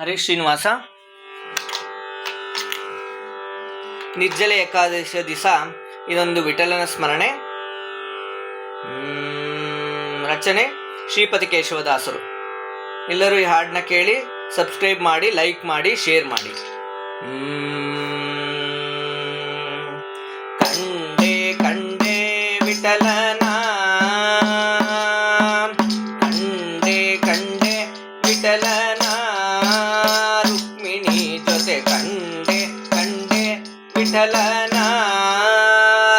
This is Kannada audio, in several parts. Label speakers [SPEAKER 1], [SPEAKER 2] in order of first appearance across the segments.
[SPEAKER 1] ಹರೀಶ್ ಶ್ರೀನಿವಾಸ. ನಿರ್ಜಲ ಏಕಾದಶಿಯ ದಿವಸ ಇದೊಂದು ವಿಠಲನ ಸ್ಮರಣೆ. ರಚನೆ ಶ್ರೀಪತಿ ಕೇಶವದಾಸರು ಎಲ್ಲರೂ ಈ ಹಾಡನ್ನ ಕೇಳಿ ಸಬ್ಸ್ಕ್ರೈಬ್ ಮಾಡಿ ಲೈಕ್ ಮಾಡಿ ಶೇರ್ ಮಾಡಿ. ವಿಠಲನ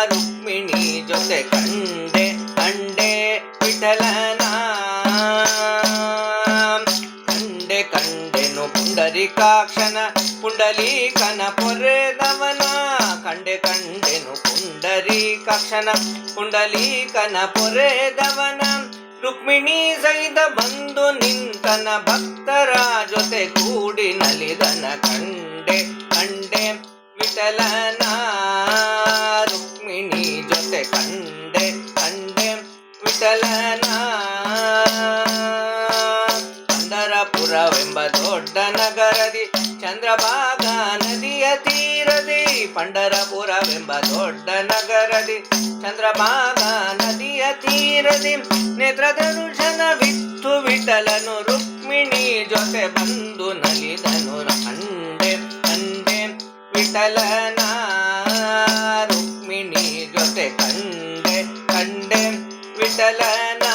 [SPEAKER 1] ರುಕ್ಮಿಣಿ ಜೊತೆ ಕಂಡೆ ಕಂಡೆ ವಿಠಲನ ಕಂಡೆ, ಕಂಡೆನು ಪುಂಡರಿಕಾಕ್ಷನ ಪುಂಡಲೀಕನ ಪೊರೆದವನ. ಕಂಡೆ, ಕಂಡೆನು ಪುಂಡರೀಕಾಕ್ಷನ ಪುಂಡಲೀಕನ ಪೊರೆದವನ. ರುಕ್ಮಿಣಿ ಸಹಿತ ಬಂದು ನಿಂತನ ಭಕ್ತರ ಜೊತೆ ಕೂಡಿ ನಲಿದನ ಕಂಡೆ ಕಂಡೆ. ವಿಠಲನ ರುಕ್ಮಿಣಿ ಜೊತೆ ಕಂಡೆ ಕಂಡೆ ವಿಠಲನ ಪಂಡರಪುರವೆಂಬ ದೊಡ್ಡ ನಗರದಿ ಚಂದ್ರಭಾಗ ನದಿಯ ತೀರದಿ ಪಂಡರಪುರವೆಂಬ ದೊಡ್ಡ ನಗರದಿ ಚಂದ್ರಭಾಗ ನದಿಯ ತೀರದಿ ನೇತ್ರಧನುಷನವಿತ್ತು ವಿಠಲನು ರುಕ್ಮಿಣಿ ಜೊತೆ ಬಂದು ನಲಿದನು ಕಂಡೆ ಕಂಡೆ ವಿಠಲನ ರುಕ್ಮಿಣಿ ಜೊತೆ ಕಂಡೆ ಕಂಡೆ ವಿಠಲನ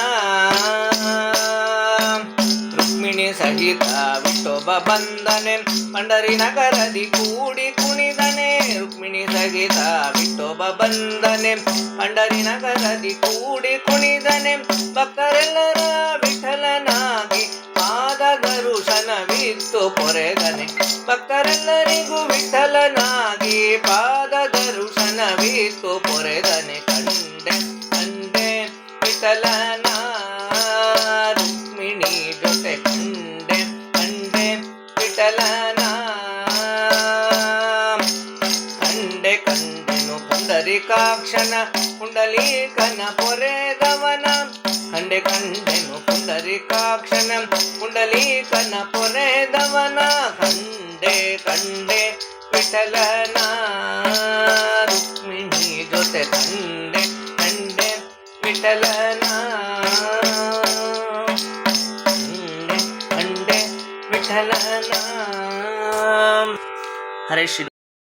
[SPEAKER 1] ರುಕ್ಮಿಣಿ ಸಹಿತ ವಿಠೋಬ ಬಂದನೆ, ಪಂಡರಿ ನಗರದಿ ಕೂಡಿ ಕುಣಿದನೆ, ರುಕ್ಮಿಣಿ ಸಹಿತ ವಿಠೋಬ ಬಂದನೆ, ಪಂಡರಿ ನಗರದಿ ಕೂಡಿ ಕುಣಿದನೆ, ಭಕ್ತರೆಲ್ಲರ ದರುಶನವಿತ್ತು ಪೊರೆದನೆ ಭಕ್ತರೆಲ್ಲರಿಗೂ ವಿಠಲನಾಗಿ ಪಾದ ದರುಶನವಿತ್ತು ಪೊರೆದನೆ ಕಂಡೆ ಕಂಡೆ ವಿಠಲನ పుండరీకాక్షణ పుండలీకన పొరేగవన కండె కండెను పుండరీకాక్షణ పుండలీకన పొరేదవన కండే కండే విఠలన రుక్మిణి జೊತೆ కండే కండే విఠలನ కండే కండే విఠలన. హరే